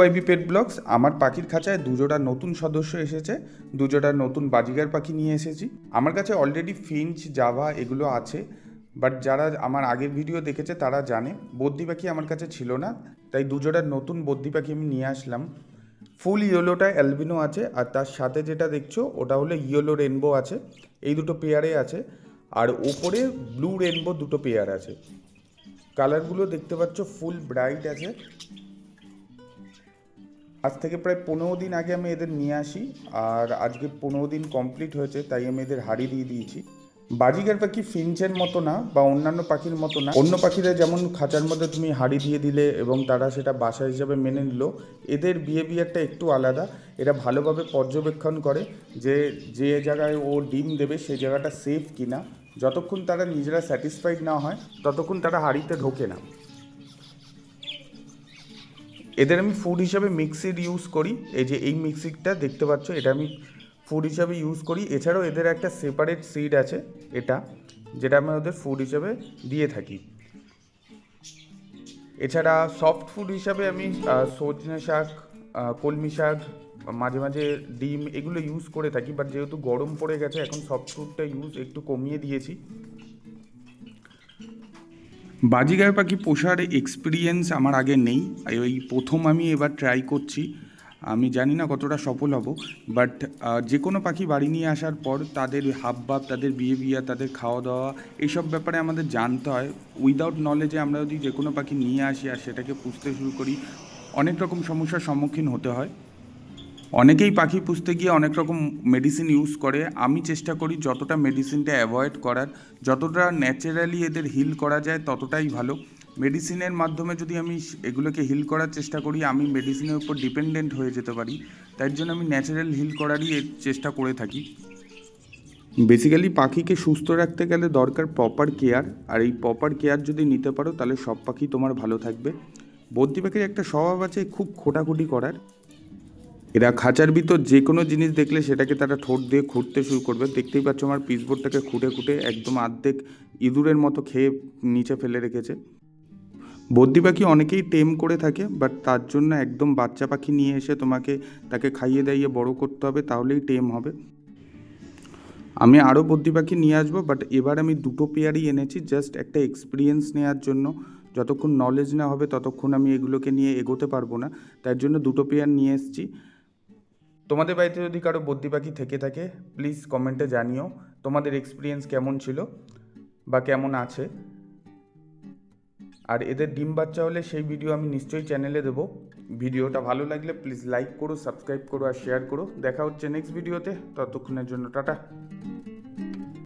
ওয়াইবি পেট blogs, আমার পাখির খাঁচায় দুজোড়া নতুন সদস্য এসেছে, দুজোড়া নতুন বাজিগার পাখি নিয়ে এসেছি। আমার কাছে অলরেডি ফিঞ্চ জাভা এগুলো আছে বাট যারা আমার আগের ভিডিও দেখেছে তারা জানে, বদ্যি পাখি আমার কাছে ছিল না, তাই দুজোটার নতুন বদ্যি পাখি আমি নিয়ে আসলাম। ফুল ইয়েলোটা অ্যালবিনো আছে, আর তার সাথে যেটা দেখছ, ওটা হলো ইয়েলো রেনবো আছে, এই দুটো পেয়ারে আছে, আর ওপরে ব্লু রেনবো দুটো পেয়ার আছে। কালারগুলো দেখতে পাচ্ছ ফুল ব্রাইট আছে। আজ থেকে প্রায় পনেরো দিন আগে আমি এদের নিয়ে আসি, আর আজকে পনেরো দিন কমপ্লিট হয়েছে, তাই আমি এদের হাড়ি দিয়ে দিয়েছি। বাজিগার পাখি ফিঞ্চের মতো না, বা অন্যান্য পাখির মতো না? অন্য পাখিরা যেমন খাঁচার মধ্যে তুমি হাড়ি দিয়ে দিলে এবং তারা সেটা বাসা হিসাবে মেনে নিল, এদের বিহেভিয়ারটা একটু আলাদা। এরা ভালোভাবে পর্যবেক্ষণ করে যে যে জায়গায় ও ডিম দেবে সেই জায়গাটা সেফ কিনা। যতক্ষণ তারা নিজেরা স্যাটিসফাইড না হয়, ততক্ষণ তারা হাড়িতে ঢোকে না। এদের আমি ফুড হিসাবে মিক্সিড ইউজ করি। এই যে এই মিক্সিডটা দেখতে পাচ্ছ, এটা আমি ফুড হিসাবে ইউজ করি। এছাড়াও এদের একটা সেপারেট সিড আছে, এটা, যেটা আমি ওদের ফুড হিসাবে দিয়ে থাকি। এছাড়া সফট ফুড হিসাবে আমি সজনে শাক কলমি শাক, মাঝে মাঝে ডিম, এগুলো ইউজ করে থাকি। বাট যেহেতু গরম পড়ে গেছে, এখন সফট ফুডটা ইউজ একটু কমিয়ে দিয়েছি। বাজিগার পাখি পোষার এক্সপিরিয়েন্স আমার আগে নেই। ওই প্রথম আমি এবার ট্রাই করছি। আমি জানি না কতটা সফল হব বাট যে কোনো পাখি বাড়ি নিয়ে আসার পর তাদের হাবভাব তাদের বিহেভিয়ার তাদের খাওয়া দাওয়া এইসব ব্যাপারে আমাদের জানতে হয়। উইদাউট নলেজে আমরা যদি যে কোনো পাখি নিয়ে আসি আর সেটাকে পুষতে শুরু করি, অনেক রকম সমস্যার সম্মুখীন হতে হয়। অনেকেই পাখি পুষতে গিয়ে অনেক রকম মেডিসিন ইউজ করে। আমি চেষ্টা করি যতটা মেডিসিনটা অ্যাভয়েড করার, যতটা ন্যাচারালি এদের হিল করা যায় ততটাই ভালো। মেডিসিনের মাধ্যমে যদি আমি এগুলোকে হিল করার চেষ্টা করি, আমি মেডিসিনের উপর ডিপেন্ডেন্ট হয়ে যেতে পারি। তাই জন্য আমি ন্যাচারাল হিল করারই চেষ্টা করে থাকি। বেসিক্যালি পাখিকে সুস্থ রাখতে গেলে দরকার প্রপার কেয়ার আর এই প্রপার কেয়ার যদি নিতে পারো তাহলে সব পাখি তোমার ভালো থাকবে। বদ্যি পাখির একটা স্বভাব আছে, খুব খোটাখুটি করার। এরা খাঁচার ভিতর যে কোনো জিনিস দেখলে সেটাকে তারা ঠোঁট দিয়ে খুঁড়তে শুরু করবে। দেখতেই পাচ্ছ আমার পিসবোর্ডটাকে খুঁটে খুঁটে একদম আর্ধেক ইঁদুরের মতো খেয়ে নিচে ফেলে রেখেছে। বদ্যি পাখি অনেকেই টেম করে থাকে বাট তার জন্য একদম বাচ্চা পাখি নিয়ে এসে তোমাকে তাকে খাইয়ে দাইয়ে বড় করতে হবে, তাহলেই টেম হবে। আমি আরও বদ্যি পাখি নিয়ে আসব বাট এবার আমি দুটো পেয়ারই এনেছি জাস্ট একটা এক্সপিরিয়েন্স নেওয়ার জন্য। যতক্ষণ নলেজ না হবে, ততক্ষণ আমি এগুলোকে নিয়ে এগোতে পারব না। তার জন্য দুটো পেয়ার নিয়ে এসেছি। তোমাদের বাড়িতে যদি কারও বদ্যি পাখি থেকে থাকে প্লিজ কমেন্টে জানিও। তোমাদের এক্সপিরিয়েন্স কেমন ছিল বা কেমন আছে? আর এদের ডিম বাচ্চা হলে সেই ভিডিও আমি নিশ্চয়ই চ্যানেলে দেবো। ভিডিওটা ভালো লাগলে প্লিজ লাইক করো সাবস্ক্রাইব করো আর শেয়ার করো। দেখা হচ্ছে নেক্সট ভিডিওতে ততক্ষণের জন্য টাটা।